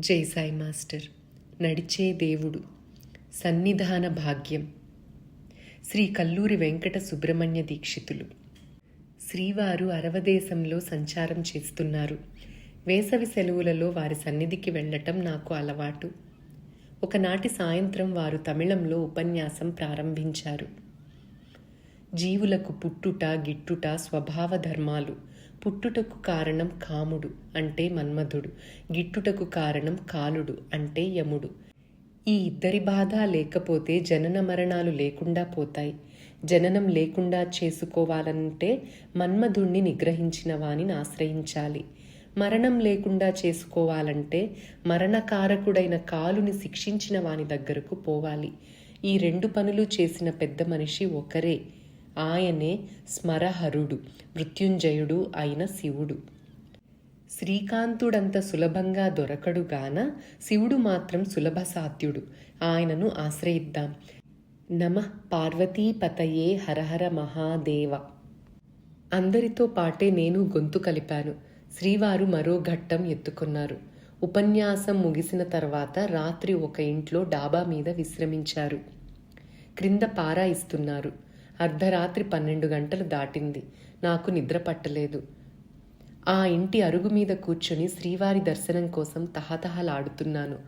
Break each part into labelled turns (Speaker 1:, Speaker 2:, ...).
Speaker 1: జై సాయి మాస్టర్. నడిచే దేవుడు. సన్నిధాన భాగ్యం. శ్రీ కల్లూరి వెంకట సుబ్రహ్మణ్య దీక్షితులు. శ్రీవారు అరవదేశంలో సంచారం చేస్తున్నారు. వేసవి సెలవులలో వారి సన్నిధికి వెళ్ళటం నాకు అలవాటు. ఒకనాటి సాయంత్రం వారు తమిళంలో ఉపన్యాసం ప్రారంభించారు. జీవులకు పుట్టుట గిట్టుట స్వభావ ధర్మాలు పుట్టుటకు కారణం కాముడు అంటే మన్మధుడు గిట్టుటకు కారణం కాలుడు అంటే యముడు. ఈ ఇద్దరి బాధ లేకపోతే జనన మరణాలు లేకుండా పోతాయి. జననం లేకుండా చేసుకోవాలంటే మన్మధుణ్ణి నిగ్రహించిన వానిని ఆశ్రయించాలి. మరణం లేకుండా చేసుకోవాలంటే మరణకారకుడైన కాలుని శిక్షించిన వాని దగ్గరకు పోవాలి. ఈ రెండు పనులు చేసిన పెద్ద మనిషి ఒకరే. ఆయనే స్మరహరుడు మృత్యుంజయుడు అయిన శివుడు. శ్రీకాంతుడంత సులభంగా దొరకడుగాన శివుడు మాత్రం సులభ సాధ్యుడు ఆయనను ఆశ్రయిద్దాం. నమ పార్వతీపతయే హరహర మహాదేవ. అందరితో పాటే నేను గొంతు కలిపాను. శ్రీవారు మరో ఘట్టం ఎత్తుకున్నారు. ఉపన్యాసం ముగిసిన తర్వాత రాత్రి ఒక ఇంట్లో డాబా మీద విశ్రమించారు. క్రింద పారా ఇస్తున్నారు. అర్ధరాత్రి పన్నెండు గంటలు దాటింది. నాకు నిద్ర పట్టలేదు. ఆ ఇంటి అరుగు మీద కూర్చుని శ్రీవారి దర్శనం కోసం తహతహలాడుతున్నాను.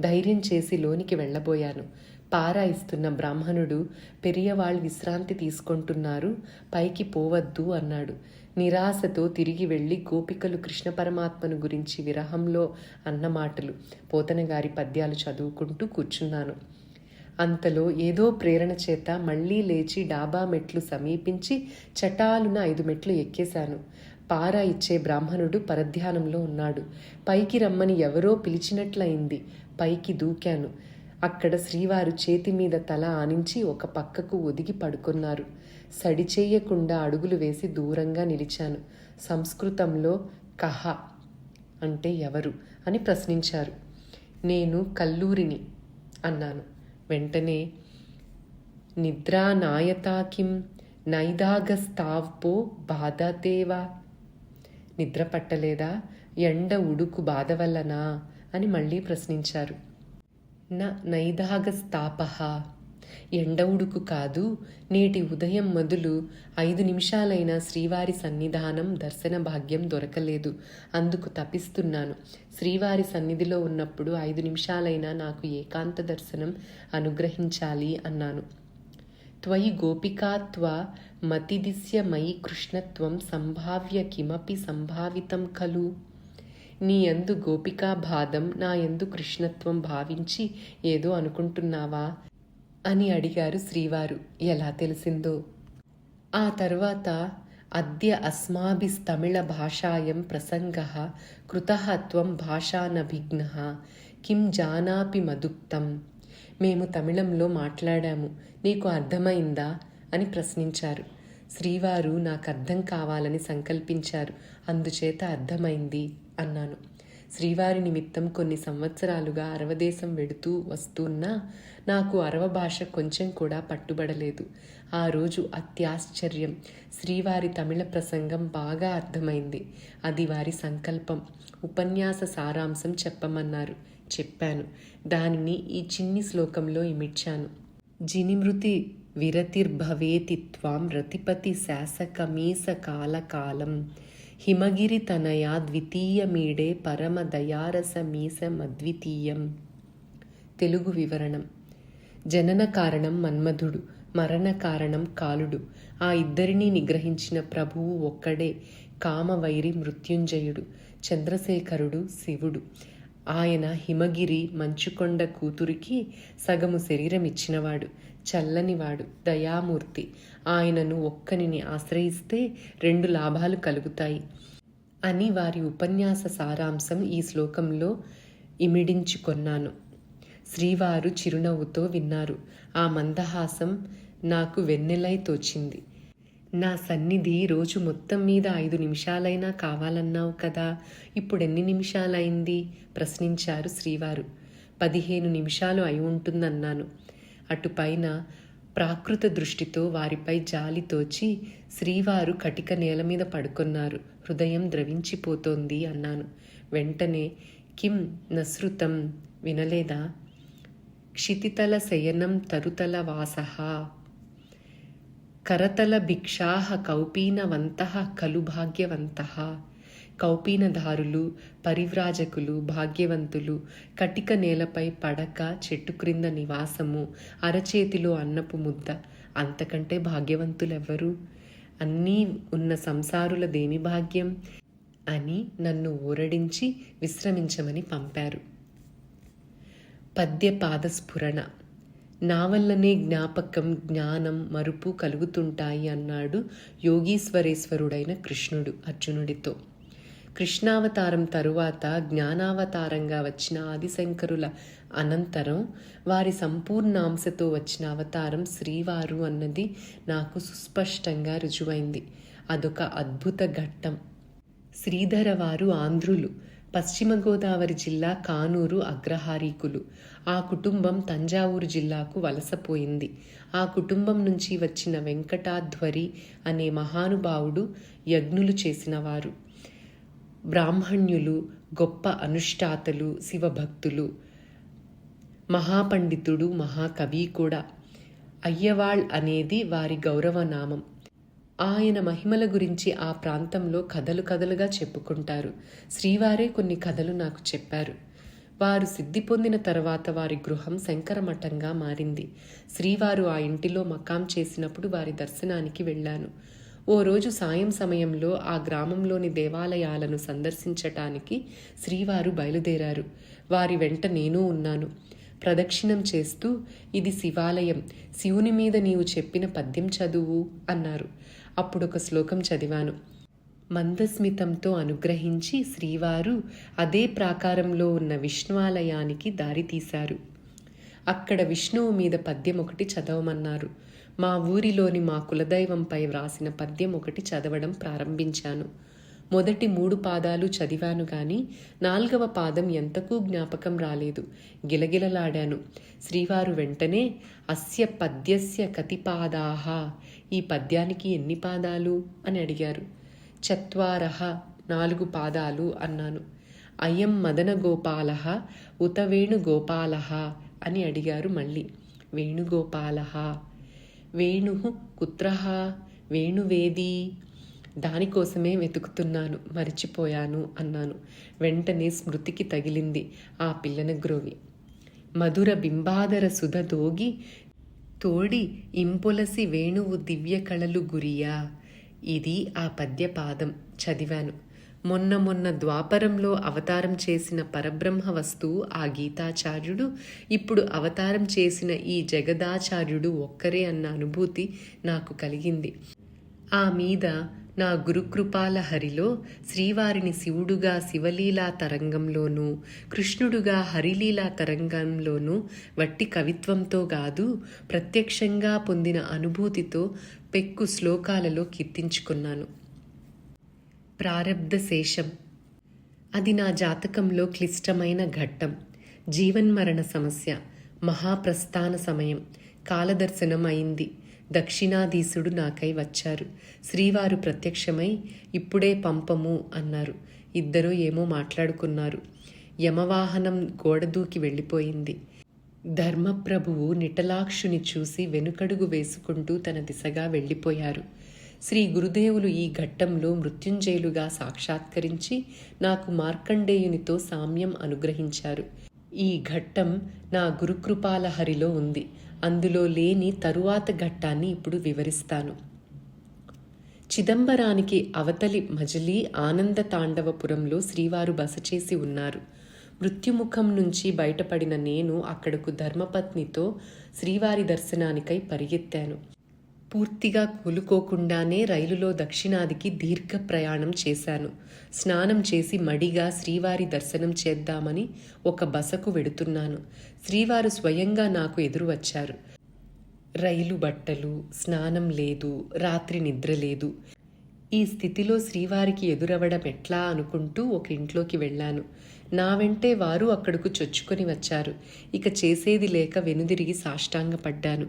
Speaker 1: ధైర్యం చేసి లోనికి వెళ్ళబోయాను. పారాయిస్తున్న బ్రాహ్మణుడు పెరియవాళ్ళు విశ్రాంతి తీసుకుంటున్నారు పైకి పోవద్దు అన్నాడు. నిరాశతో తిరిగి వెళ్ళి గోపికలు కృష్ణ పరమాత్మను గురించి విరహంలో అన్నమాటలు పోతనగారి పద్యాలు చదువుకుంటూ కూర్చున్నాను. అంతలో ఏదో ప్రేరణ చేత మళ్ళీ లేచి డాబా మెట్లు సమీపించి చటాలున ఐదు మెట్లు ఎక్కేశాను. పారా ఇచ్చే బ్రాహ్మణుడు పరధ్యానంలో ఉన్నాడు. పైకి రమ్మని ఎవరో పిలిచినట్లయింది. పైకి దూకాను. అక్కడ శ్రీవారు చేతి మీద తల ఆనించి ఒక పక్కకు ఒదిగి పడుకున్నారు. సడి చేయకుండా అడుగులు వేసి దూరంగా నిలిచాను. సంస్కృతంలో కహ అంటే ఎవరు? అని ప్రశ్నించారు. నేను కల్లూరిని అన్నాను. వెంటనే నిద్రా నాయతా కిం నైదాగస్తావ్పో బాధతేవా. నిద్ర పట్టలేదా ఎండ ఉడుకు బాధ వల్లనా? అని మళ్ళీ ప్రశ్నించారు. న నైదాగస్తాపహ ఎండ ఉడుకు కాదు నేటి ఉదయం మొదలు ఐదు నిమిషాలైన శ్రీవారి సన్నిధానం దర్శన భాగ్యం దొరకలేదు. అందుకు తపిస్తున్నాను. శ్రీవారి సన్నిధిలో ఉన్నప్పుడు ఐదు నిమిషాలైనా నాకు ఏకాంత దర్శనం అనుగ్రహించాలి అన్నాను. త్వయి గోపికాత్వ మతిదిశ్య మయి కృష్ణత్వం సంభావ్య కిమపి సంభావితం ఖలు. నీ ఎందు గోపికా బాధం నా ఎందు కృష్ణత్వం భావించి ఏదో అనుకుంటున్నావా? అని అడిగారు శ్రీవారు. ఎలా తెలిసిందో? ఆ తర్వాత అద్య అస్మాభిస్తమిళ భాషాయం ప్రసంగ కృత త్వం భాషానభిఘ్న కిం జానాపి మదుక్తం. మేము తమిళంలో మాట్లాడాము. నీకు అర్థమైందా? అని ప్రశ్నించారు. శ్రీవారు నాకు అర్థం కావాలని సంకల్పించారు. అందుచేత అర్థమైంది అన్నాను. శ్రీవారి నిమిత్తం కొన్ని సంవత్సరాలుగా అరవదేశం వెడుతూ వస్తున్నా నాకు అరవ భాష కొంచెం కూడా పట్టుబడలేదు. ఆ రోజు అత్యాశ్చర్యం. శ్రీవారి తమిళ ప్రసంగం బాగా అర్థమైంది. అది వారి సంకల్పం. ఉపన్యాస సారాంశం చెప్పమన్నారు. చెప్పాను. దానిని ఈ చిన్ని శ్లోకంలో ఇమిడ్చాను. జినిమృతి విరతిర్భవేతి త్వాం రతిపతి శాసకమీస కాలకాలం. హిమగిరితనయా ద్వితీయమీడే పరమ దయారసమీసమద్వితీయం తెలుగు వివరణం జనన కారణం మన్మధుడు మరణ కారణం కాలుడు ఆ ఇద్దరినీ నిగ్రహించిన ప్రభువు ఒక్కడే కామవైరి మృత్యుంజయుడు చంద్రశేఖరుడు శివుడు ఆయన హిమగిరి మంచుకొండ కూతురికి సగము శరీరం ఇచ్చినవాడు చల్లనివాడు దయామూర్తి. ఆయనను ఒక్కనిని ఆశ్రయిస్తే రెండు లాభాలు కలుగుతాయి. అని వారి ఉపన్యాస సారాంశం ఈ శ్లోకంలో ఇమిడించుకొన్నాను. శ్రీవారు చిరునవ్వుతో విన్నారు ఆ మందహాసం నాకు వెన్నెలై తోచింది. నా సన్నిధి రోజు మొత్తం మీద ఐదు నిమిషాలైనా కావాలన్నావు కదా. ఇప్పుడు ఎన్ని నిమిషాలైంది? ప్రశ్నించారు శ్రీవారు. పదిహేను నిమిషాలు అయి ఉంటుందన్నాను. అటుపైన ప్రాకృత దృష్టితో వారిపై జాలి తోచి శ్రీవారు కటిక నేల మీద పడుకున్నారు. హృదయం ద్రవించిపోతోంది అన్నాను. వెంటనే కిం నశ్రుతం వినలేదా? క్షితితల శయనం తరుతల వాసహా కరతల భిక్షాహ కౌపీనవంతః కలు భాగ్యవంతః కౌపీనధారులు పరివ్రాజకులు భాగ్యవంతులు కటిక నేలపై పడక చెట్టు క్రింద నివాసము అరచేతిలో అన్నపు ముద్ద అంతకంటే భాగ్యవంతులెవ్వరు అన్నీ ఉన్న సంసారులదేమి భాగ్యం అని నన్ను ఊరడించి విశ్రమించమని పంపారు పద్య పాదస్ఫురణ నా వల్లనే జ్ఞాపకం జ్ఞానం మరుపు కలుగుతుంటాయి అన్నాడు యోగీశ్వరేశ్వరుడైన కృష్ణుడు అర్జునుడితో. కృష్ణావతారం తరువాత జ్ఞానావతారంగా వచ్చిన ఆదిశంకరుల అనంతరం వారి సంపూర్ణాంశతో వచ్చిన అవతారం శ్రీవారు అన్నది నాకు సుస్పష్టంగా రుజువైంది. అదొక అద్భుత ఘట్టం. శ్రీధర వారు ఆంధ్రులు. పశ్చిమ గోదావరి జిల్లా కానూరు అగ్రహారీకులు. ఆ కుటుంబం తంజావూరు జిల్లాకు వలసపోయింది ఆ కుటుంబం నుంచి వచ్చిన వెంకటాధ్వరి అనే మహానుభావుడు యజ్ఞులు చేసినవారు. బ్రాహ్మణ్యులు గొప్ప అనుష్ఠాతలు శివభక్తులు మహాపండితుడు మహాకవి కూడా. అయ్యవాళ్ అనేది వారి గౌరవనామం ఆయన మహిమల గురించి ఆ ప్రాంతంలో కథలు కథలుగా చెప్పుకుంటారు. శ్రీవారే కొన్ని కథలు నాకు చెప్పారు. వారు సిద్ధి పొందిన తర్వాత వారి గృహం శంకరమఠంగా మారింది. శ్రీవారు ఆ ఇంటిలో మకాం చేసినప్పుడు వారి దర్శనానికి వెళ్ళాను. ఓ రోజు సాయం సమయంలో ఆ గ్రామంలోని దేవాలయాలను సందర్శించటానికి శ్రీవారు బయలుదేరారు. వారి వెంట నేను ఉన్నాను. ప్రదక్షిణం చేస్తూ ఇది శివాలయం. శివుని మీద నీవు చెప్పిన పద్యం చదువు అన్నారు. అప్పుడు ఒక శ్లోకం చదివాను. మందస్మితంతో అనుగ్రహించి శ్రీవారు అదే ప్రాకారంలో ఉన్న విష్ణువాలయానికి దారితీశారు అక్కడ విష్ణువు మీద పద్యం ఒకటి చదవమన్నారు. మా ఊరిలోని మా కులదైవంపై వ్రాసిన పద్యం ఒకటి చదవడం ప్రారంభించాను. మొదటి మూడు పాదాలు చదివాను గాని నాల్గవ పాదం ఎంతకూ జ్ఞాపకం రాలేదు. గిలగిలలాడాను. శ్రీవారు వెంటనే అస్య పద్యస్య కతిపాదాహ ఈ పద్యానికి ఎన్ని పాదాలు? అని అడిగారు. చత్వారహ నాలుగు పాదాలు అన్నాను. అయం మదన గోపాల ఉత వేణుగోపాల అని అడిగారు మళ్ళీ. వేణుగోపాల వేణు కుత్ర? వేణువేది దానికోసమే వెతుకుతున్నాను మరిచిపోయాను అన్నాను. వెంటనే స్మృతికి తగిలింది ఆ పిల్లన గ్రోవి. మధుర బింబాదర సుధ దోగి తోడి ఇంపొలసి వేణువు దివ్య కళలు గురియా. ఇది ఆ పద్యపాదం. చదివాను. మొన్న మొన్న ద్వాపరంలో అవతారం చేసిన పరబ్రహ్మ వస్తువు ఆ గీతాచార్యుడు ఇప్పుడు అవతారం చేసిన ఈ జగదాచార్యుడు ఒక్కరే అన్న అనుభూతి నాకు కలిగింది. ఆ మీద నా గురుకృపాల హరిలో శ్రీవారిని శివుడుగా శివలీలా తరంగంలోనూ కృష్ణుడుగా హరిలీలా తరంగంలోనూ వట్టి కవిత్వంతో కాదు ప్రత్యక్షంగా పొందిన అనుభూతితో పెక్కు శ్లోకాలలో కీర్తించుకున్నాను. ప్రారబ్ధ శేషం. అది నా జాతకంలో క్లిష్టమైన ఘట్టం. జీవన్మరణ సమస్య. మహాప్రస్థాన సమయం. కాలదర్శనం అయింది దక్షిణాధీశుడు నాకై వచ్చారు. శ్రీవారు ప్రత్యక్షమై ఇప్పుడే పంపము అన్నారు. ఇద్దరూ ఏమో మాట్లాడుకున్నారు. యమవాహనం గోడదూకి వెళ్ళిపోయింది. ధర్మప్రభువు నిటలాక్షుని చూసి వెనుకడుగు వేసుకుంటూ తన దిశగా వెళ్ళిపోయారు. శ్రీ గురుదేవులు ఈ ఘట్టంలో మృత్యుంజయులుగా సాక్షాత్కరించి నాకు మార్కండేయునితో సామ్యం అనుగ్రహించారు. ఈ ఘట్టం నా గురుకృపాల హరిలో ఉంది. అందులో లేని తరువాత ఘట్టాన్ని ఇప్పుడు వివరిస్తాను. చిదంబరానికి అవతలి మజిలీ ఆనంద తాండవపురంలో శ్రీవారు బస చేసి ఉన్నారు. మృత్యుముఖం నుంచి బయటపడిన నేను అక్కడకు ధర్మపత్నితో శ్రీవారి దర్శనానికై పరిగెత్తాను. పూర్తిగా కూలుకోకుండానే రైలులో దక్షిణాదికి దీర్ఘ ప్రయాణం చేశాను. స్నానం చేసి మడిగా శ్రీవారి దర్శనం చేద్దామని ఒక బసకు వెడుతున్నాను. శ్రీవారు స్వయంగా నాకు ఎదురు వచ్చారు. రైలు బట్టలు స్నానం లేదు రాత్రి నిద్ర లేదు. ఈ స్థితిలో శ్రీవారికి ఎదురవడం ఎట్లా అనుకుంటూ ఒక ఇంట్లోకి వెళ్ళాను. నా వెంటే వారు అక్కడకు చొచ్చుకొని వచ్చారు. ఇక చేసేది లేక వెనుదిరిగి సాష్టాంగపడ్డాను.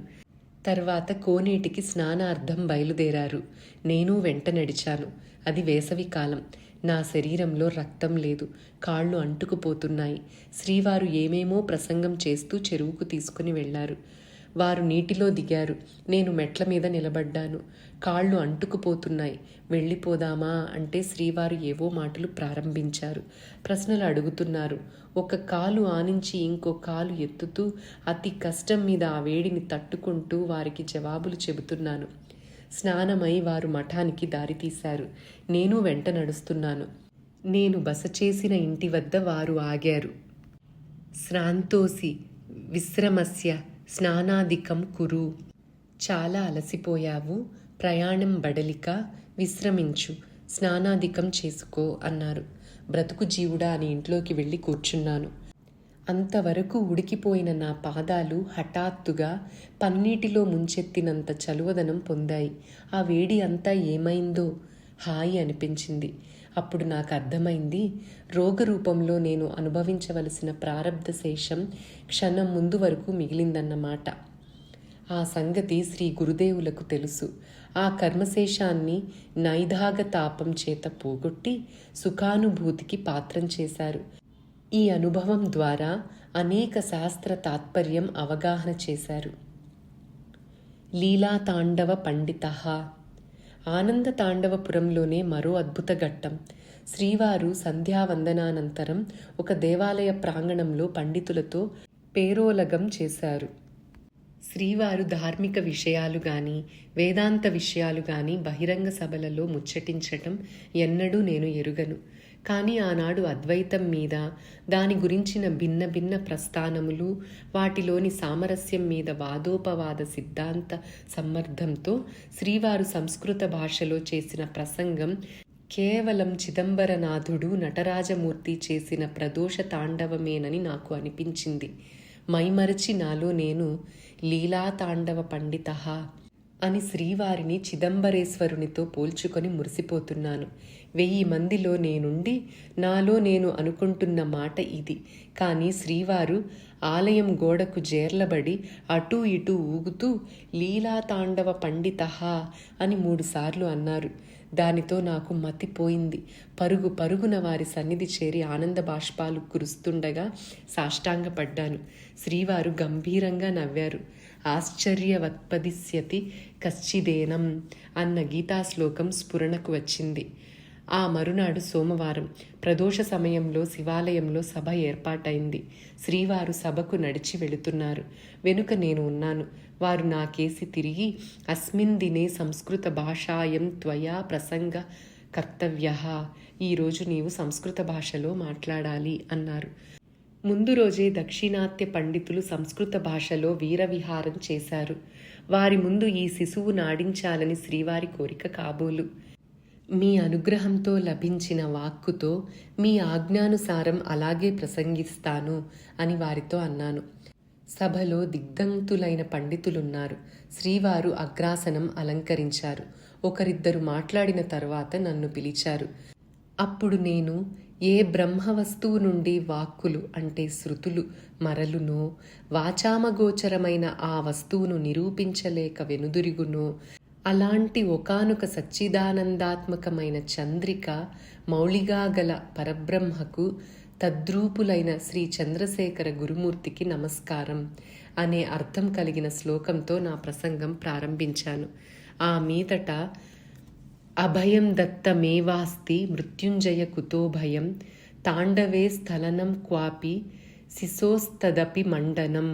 Speaker 1: తర్వాత కోనేటికి స్నానార్థం బయలుదేరారు. నేను వెంట నడిచాను. అది వేసవి కాలం. నా శరీరంలో రక్తం లేదు. కాళ్ళు అంటుకుపోతున్నాయి. శ్రీవారు ఏమేమో ప్రసంగం చేస్తూ చెరువుకు తీసుకుని వెళ్ళారు. వారు నీటిలో దిగారు. నేను మెట్ల మీద నిలబడ్డాను. కాళ్ళు అంటుకుపోతున్నాయి. వెళ్ళిపోదామా అంటే శ్రీవారు ఏవో మాటలు ప్రారంభించారు. ప్రశ్నలు అడుగుతున్నారు. ఒక కాలు ఆనించి ఇంకో కాలు ఎత్తుతూ అతి కష్టం మీద ఆ వేడిని తట్టుకుంటూ వారికి జవాబులు చెబుతున్నాను. స్నానమై వారు మఠానికి దారితీశారు. నేను వెంట నడుస్తున్నాను. నేను బస చేసిన ఇంటి వద్ద వారు ఆగారు. శ్రాంతోసి విశ్రమస్య స్నానాధికం కురు. చాలా అలసిపోయావు. ప్రయాణం బడలిక విశ్రమించు. స్నానాధికం చేసుకో అన్నారు. బ్రతుకు జీవుడా అని ఇంట్లోకి వెళ్ళి కూర్చున్నాను. అంతవరకు ఉడికిపోయిన నా పాదాలు హఠాత్తుగా పన్నీటిలో ముంచెత్తినంత చలువదనం పొందాయి. ఆ వేడి అంతా ఏమైందో హాయి అనిపించింది. అప్పుడు నాకు అర్థమైంది. రోగరూపంలో నేను అనుభవించవలసిన ప్రారబ్ధ శేషం క్షణం ముందు వరకు మిగిలిందన్నమాట. ఆ సంగతి శ్రీ గురుదేవులకు తెలుసు. ఆ కర్మశేషాన్ని నైదాగ తాపం చేత పోగొట్టి సుఖానుభూతికి పాత్రం చేశారు. ఈ అనుభవం ద్వారా అనేక శాస్త్ర తాత్పర్యం అవగాహన చేశారు. లీలాతాండవ పండిత ఆనంద తాండవపురంలోనే మరో అద్భుత ఘట్టం. శ్రీవారు సంధ్యావందనానంతరం ఒక దేవాలయ ప్రాంగణంలో పండితులతో పేరోలగం చేశారు. శ్రీవారు ధార్మిక విషయాలు గాని వేదాంత విషయాలు గాని బహిరంగ సభలలో ముచ్చటించటం ఎన్నడూ నేను ఎరుగను. కానీ ఆనాడు అద్వైతం మీద దాని గురించిన భిన్న భిన్న ప్రస్థానములు వాటిలోని సామరస్యం మీద వాదోపవాద సిద్ధాంత సమ్మర్ధంతో శ్రీవారు సంస్కృత భాషలో చేసిన ప్రసంగం కేవలం చిదంబరనాథుడు నటరాజమూర్తి చేసిన ప్రదోష తాండవమేనని నాకు అనిపించింది. మైమరచి నాలో నేను లీలా తాండవ పండిత అని శ్రీవారిని చిదంబరేశ్వరునితో పోల్చుకొని మురిసిపోతున్నాను. వెయ్యి మందిలో నేనుండి నాలో నేను అనుకుంటున్న మాట ఇది. కానీ శ్రీవారు ఆలయం గోడకు జేర్లబడి అటూ ఇటూ ఊగుతూ లీలాతాండవ పండితహా పండిత అని మూడుసార్లు అన్నారు. దానితో నాకు మతిపోయింది పరుగు పరుగున వారి సన్నిధి చేరి ఆనంద బాష్పాలు కురుస్తుండగా సాష్టాంగపడ్డాను. శ్రీవారు గంభీరంగా నవ్వారు. ఆశ్చర్యవత్పదిశ్యతి కశ్చిదేనం అన్న గీతా శ్లోకం స్ఫురణకు వచ్చింది. ఆ మరునాడు సోమవారం ప్రదోష సమయంలో శివాలయంలో సభ ఏర్పాటైంది. శ్రీవారు సభకు నడిచి వెళుతున్నారు. వెనుక నేను ఉన్నాను. వారు నాకేసి తిరిగి అస్మిన్ దినే సంస్కృత భాషాయం త్వయా ప్రసంగ కర్తవ్య. ఈరోజు నీవు సంస్కృత భాషలో మాట్లాడాలి అన్నారు. ముందు రోజే దక్షిణాత్య పండితులు సంస్కృత భాషలో వీరవిహారం చేశారు. వారి ముందు ఈ శిశువు నాడించాలని శ్రీవారి కోరిక కాబోలు. మీ అనుగ్రహంతో లభించిన వాక్కుతో మీ ఆజ్ఞానుసారం అలాగే ప్రసంగిస్తాను అని వారితో అన్నాను. సభలో దిగ్ధంతులైన పండితులున్నారు. శ్రీవారు అగ్రాసనం అలంకరించారు. ఒకరిద్దరు మాట్లాడిన తర్వాత నన్ను పిలిచారు. అప్పుడు నేను ఏ బ్రహ్మ వస్తువు నుండి వాక్కులు అంటే శృతులు మరలునో వాచామగోచరమైన ఆ వస్తువును నిరూపించలేక వెనుదిరుగునో అలాంటి ఒకనొక సచ్చిదానందాత్మకమైన చంద్రిక మౌళిగా గల పరబ్రహ్మకు తద్రూపులైన శ్రీ చంద్రశేఖర గురుమూర్తికి నమస్కారం అనే అర్థం కలిగిన శ్లోకంతో నా ప్రసంగం ప్రారంభించాను. ఆ మీదట అభయం దత్తమేవాస్తి మృత్యుంజయ కుతో భయం తాండవే స్థలనం క్వాపి శిశోస్తదపి మండనం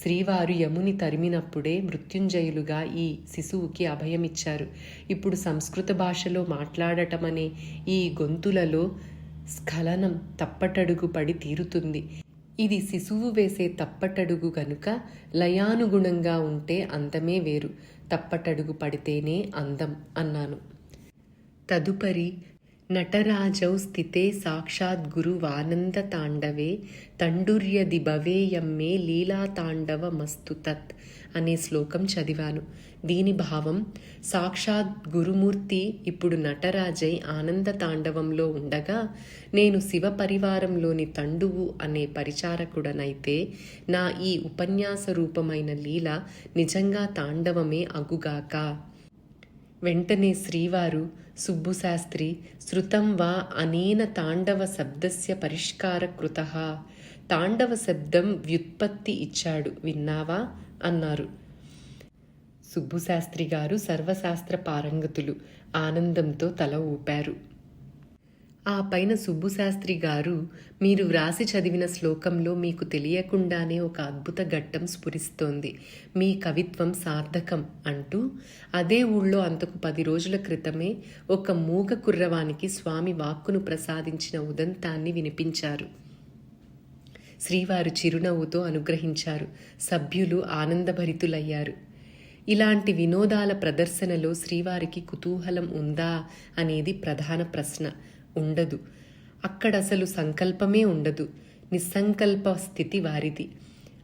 Speaker 1: శ్రీవారు యముని తరిమినప్పుడే మృత్యుంజయులుగా ఈ శిశువుకి అభయమిచ్చారు. ఇప్పుడు సంస్కృత భాషలో మాట్లాడటమనే ఈ గొంతులలో స్ఖలనం తప్పటడుగు పడి తీరుతుంది. ఇది శిశువు వేసే తప్పటడుగు గనుక లయానుగుణంగా ఉంటే అందమే వేరు. తప్పటడుగు పడితేనే అందం అన్నాను. తదుపరి నటరాజౌ స్థితే సాక్షాత్ గురువానంద తాండవే తండుర్యది భవేయమ్మే లీలా తాండవ మస్తు తత్ అనే శ్లోకం చదివాను. దీని భావం సాక్షాత్ గురుమూర్తి ఇప్పుడు నటరాజై ఆనంద తాండవంలో ఉండగా నేను శివ పరివారంలోని తండువు అనే పరిచారకుడనైతే నా ఈ ఉపన్యాస రూపమైన లీల నిజంగా తాండవమే అగుగాక. వెంటనే శ్రీవారు సుబ్బుశాస్త్రి శృతం వా అనేన తాండవ శబ్దస్య పరిష్కారకృత తాండవ శబ్దం వ్యుత్పత్తి ఇచ్చాడు విన్నావా? అన్నారు. సుబ్బుశాస్త్రి గారు సర్వశాస్త్ర పారంగతులు ఆనందంతో తల ఊపారు. ఆ పైన సుబ్బుశాస్త్రి గారు మీరు వ్రాసి చదివిన శ్లోకంలో మీకు తెలియకుండానే ఒక అద్భుత ఘట్టం స్ఫురిస్తోంది. మీ కవిత్వం సార్థకం అంటూ అదే ఊళ్ళో అంతకు పది రోజుల క్రితమే ఒక మూగ కుర్రవానికి స్వామి వాక్కును ప్రసాదించిన ఉదంతాన్ని వినిపించారు. శ్రీవారు చిరునవ్వుతో అనుగ్రహించారు. సభ్యులు ఆనందభరితులయ్యారు. ఇలాంటి వినోదాల ప్రదర్శనలో శ్రీవారికి కుతూహలం ఉందా అనేది ప్రధాన ప్రశ్న. ఉండదు. అక్కడ అసలు సంకల్పమే ఉండదు. నిస్సంకల్ప స్థితి వారిది.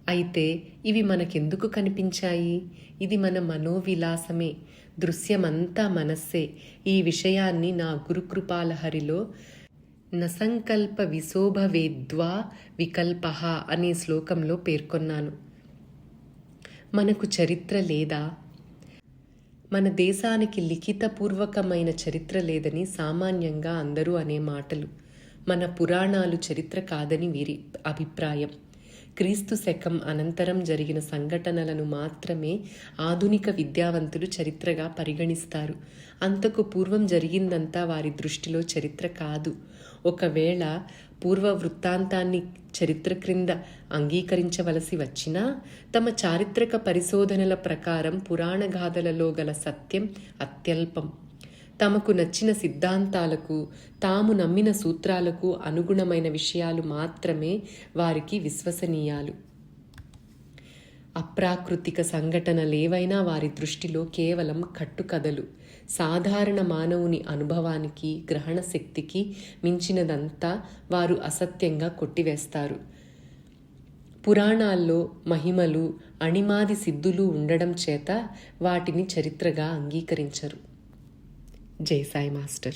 Speaker 1: అయితే ఇవి మనకెందుకు కనిపించాయి? ఇది మన మనోవిలాసమే. దృశ్యమంతా మనస్సే. ఈ విషయాన్ని నా గురుకృపాలహరిలో నసంకల్ప విశోభవేద్వా వికల్ప అనే శ్లోకంలో పేర్కొన్నాను. మనకు చరిత్ర లేదా? మన దేశానికి లిఖితపూర్వకమైన చరిత్ర లేదని సామాన్యంగా అందరూ అనే మాటలు. మన పురాణాలు చరిత్ర కాదని వీరి అభిప్రాయం. క్రీస్తు శకం అనంతరం జరిగిన సంఘటనలను మాత్రమే ఆధునిక విద్యావంతులు చరిత్రగా పరిగణిస్తారు. అంతకు పూర్వం జరిగిందంతా వారి దృష్టిలో చరిత్ర కాదు. ఒకవేళ పూర్వ వృత్తాంతాన్ని చరిత్ర క్రింద అంగీకరించవలసి వచ్చినా తమ చారిత్రక పరిశోధనల ప్రకారం పురాణ గాథలలో గల సత్యం అత్యల్పం. తమకు నచ్చిన సిద్ధాంతాలకు తాము నమ్మిన సూత్రాలకు అనుగుణమైన విషయాలు మాత్రమే వారికి విశ్వసనీయాలు. అప్రాకృతిక సంఘటనలేవైనా వారి దృష్టిలో కేవలం కట్టుకథలు. సాధారణ మానవుని అనుభవానికి గ్రహణ శక్తికి మించినదంతా వారు అసత్యంగా కొట్టివేస్తారు. పురాణాల్లో మహిమలు అణిమాది సిద్ధులు ఉండడం చేత వాటిని చరిత్రగా అంగీకరించరు. జై సాయి మాస్టర్.